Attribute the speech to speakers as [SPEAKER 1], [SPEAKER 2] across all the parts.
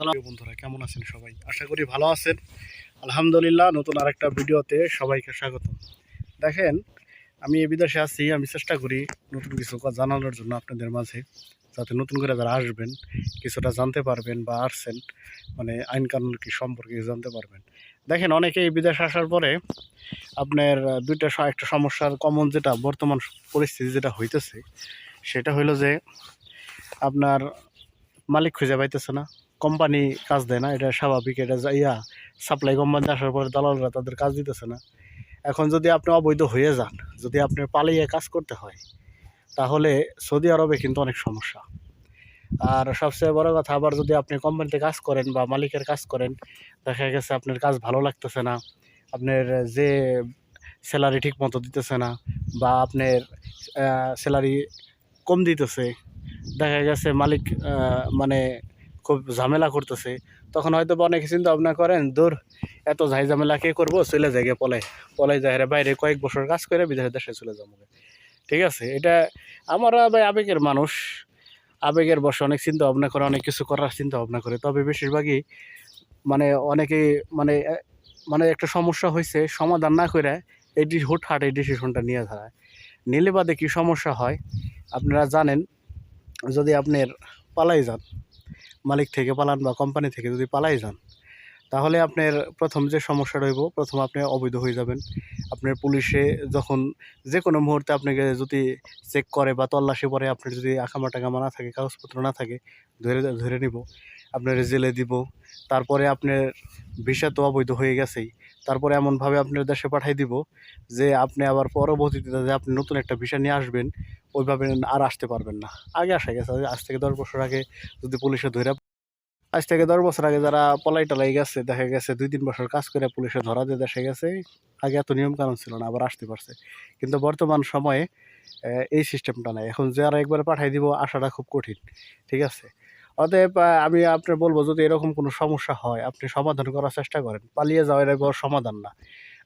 [SPEAKER 1] প্রিয় বন্ধুরা, কেমন আছেন সবাই? আশা করি ভালো আছেন। আলহামদুলিল্লাহ, নতুন আরেকটা ভিডিওতে সবাইকে স্বাগতম। দেখেন, আমি এই বিদেশে আছি, আমি চেষ্টা করি নতুন কিছু জানানোর জন্য আপনাদের মাঝে, যাতে নতুন করে যারা আসবেন, কিছুটা জানতে পারবেন বা আসছেন মানে আইন কানুন কি সম্পর্কে জানতে পারবেন। দেখেন, অনেকে এই বিদেশে আসার পরে আপনার দুইটা একটা সমস্যার কমন যেটা বর্তমান পরিস্থিতি যেটা হইতেছে, সেটা হইল যে আপনার মালিক খুঁজে পাইতেছে না। কোম্পানি কাজ দেয় না, এটা স্বাভাবিক, এটা ইয়া সাপ্লাই কোম্পানি আসার পরে দালালরা তাদের কাজ দিতেছে না। এখন যদি আপনি অবৈধ হয়ে যান, যদি আপনি পালিয়ে কাজ করতে হয়, তাহলে সৌদি আরবে কিন্তু অনেক সমস্যা। আর সবচেয়ে বড় কথা, আবার যদি আপনি কোম্পানিতে কাজ করেন বা মালিকের কাজ করেন, দেখা গেছে আপনার কাজ ভালো লাগতেছে না, আপনার যে স্যালারি ঠিক মতো দিতেছে না, বা আপনার স্যালারি কম দিতেছে, দেখা গেছে মালিক মানে খুব ঝামেলা করতেছে। তখন হয়তো বা অনেকে চিন্তা ভাবনা করেন, দূর, এত ঝাই ঝামেলা কে করব? চলে যায় গিয়ে পলাই। পলাই যায় বাইরে কয়েক বছর কাজ করে বিদেশের দেশে চলে যাব ঠিক আছে? এটা আমরা ভাই আবেগের মানুষ। আবেগের বসে অনেক চিন্তা ভাবনা করে, অনেক কিছু করার চিন্তা ভাবনা করে। তবে বেশিরভাগই মানে অনেকে মানে মানে একটা সমস্যা হয়েছে সমাধান না করে এই হুটহাট এই ডিসিশনটা নিয়ে ধরায় নিলে বাদে কী সমস্যা হয়? আপনারা জানেন, যদি আপনার পালাই যান মালিক থেকে পালান বা কোম্পানি থেকে যদি পালাই যান তাহলে আপনার প্রথম যে সমস্যা রইব, প্রথম আপনি অবৈধ হয়ে যাবেন। আপনার পুলিশে যখন যে কোনো মুহূর্তে আপনাকে যদি চেক করে বা তল্লাশি পরে আপনার যদি আকামা টাকামা না থাকে, কাগজপত্র না থাকে, ধরে ধরে নিব। আপনার জেলে দিব। তারপরে আপনার ভিসা তো অবৈধ হয়ে গেছেই। তারপরে এমনভাবে আপনার দেশে পাঠাই দিব যে আপনি আবার পরবর্তীতে যে আপনি নতুন একটা ভিসা নিয়ে আসবেন, ওইভাবে আর আসতে পারবেন না। আগে আসা গেছে, আজ থেকে দশ বছর আগে যদি পুলিশে ধরে আজ থেকে দশ বছর আগে যারা পলাই টলাই গেছে, দেখা গেছে দুই তিন বছর কাজ করে পুলিশে ধরা দিয়ে দেশে গেছে, আগে এত নিয়ম কানুন ছিল না, আবার আসতে পারছে। কিন্তু বর্তমান সময়ে এই সিস্টেমটা নাই। এখন যারা একবারে পাঠাই দিব আসাটা খুব কঠিন, ঠিক আছে? অতএব আমি আপনার বলব, যদি এরকম কোনো সমস্যা হয়, আপনি সমাধান করার চেষ্টা করেন। পালিয়ে যাওয়া এটা সমাধান না।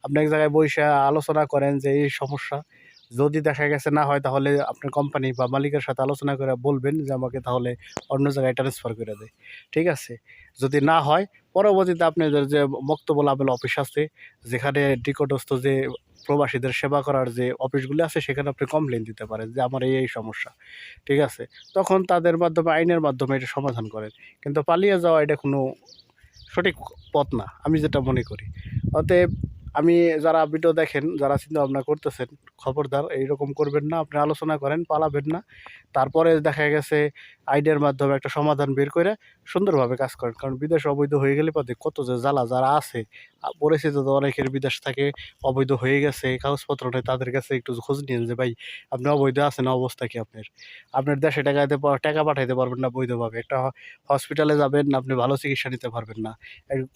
[SPEAKER 1] আপনি এক জায়গায় বসে আলোচনা করেন যে এই সমস্যা যদি দেখা গেছে না হয়, তাহলে আপনার কোম্পানি বা মালিকের সাথে আলোচনা করে বলবেন যে আমাকে তাহলে অন্য জায়গায় ট্রান্সফার করে দেয়। ঠিক আছে? যদি না হয়, পরবর্তীতে আপনাদের যে বক্তব্য লাভেল অফিস আছে, যেখানে নিকটস্থ যে প্রবাসীদের সেবা করার যে অফিসগুলি আছে, সেখানে আপনি কমপ্লেন দিতে পারেন যে, আমার এই এই সমস্যা। ঠিক আছে? তখন তাদের মাধ্যমে, আইনের মাধ্যমে এটা সমাধান করেন। কিন্তু পালিয়ে যাওয়া এটা কোনো সঠিক পথ না, আমি যেটা মনে করি। অতএব আমি যারা ভিডিও দেখেন, যারা চিন্তা ভাবনা করতেছেন, খবরদার, এইরকম করবেন না, আপনি আলোচনা করেন, পালাবেন না। তারপরে দেখা গেছে আইডিয়ার মাধ্যমে একটা সমাধান বের করে সুন্দরভাবে কাজ করেন। কারণ বিদেশ অবৈধ হয়ে গেলে পথে কত যে জ্বালা যারা আছে পরিচিত অনেকের বিদেশ থাকে, অবৈধ হয়ে গেছে, কাগজপত্র নেই, তাদের কাছে একটু খোঁজ নিন যে, ভাই, আপনি অবৈধ আছেন, অবস্থা কি আপনার? আপনার দেশে টাকা টাকা পাঠাইতে পারবেন না বৈধভাবে। একটা হসপিটালে যাবেন, আপনি ভালো চিকিৎসা নিতে পারবেন না।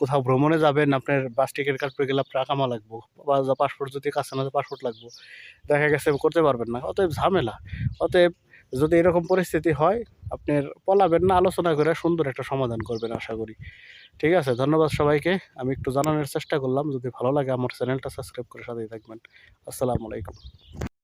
[SPEAKER 1] কোথাও ভ্রমণে যাবেন, আপনার বাস টিকিট কাটতে গেলে আপনার আকামা লাগবো। বা পাসপোর্ট যদি কাছে না পাসপোর্ট লাগবো। দেখা গেছে করতে পারবেন না। অতএব ঝামেলা। অতএব যদি এরকম পরিস্থিতি হয়, আপনার পলাবেন না, আলোচনা করে সুন্দর একটা সমাধান করবেন আশা করি। ঠিক আছে, ধন্যবাদ সবাইকে। আমি একটু জানানোর চেষ্টা করলাম। যদি ভালো লাগে আমার চ্যানেলটা সাবস্ক্রাইব করে সাথেই থাকবেন। আসসালামু আলাইকুম।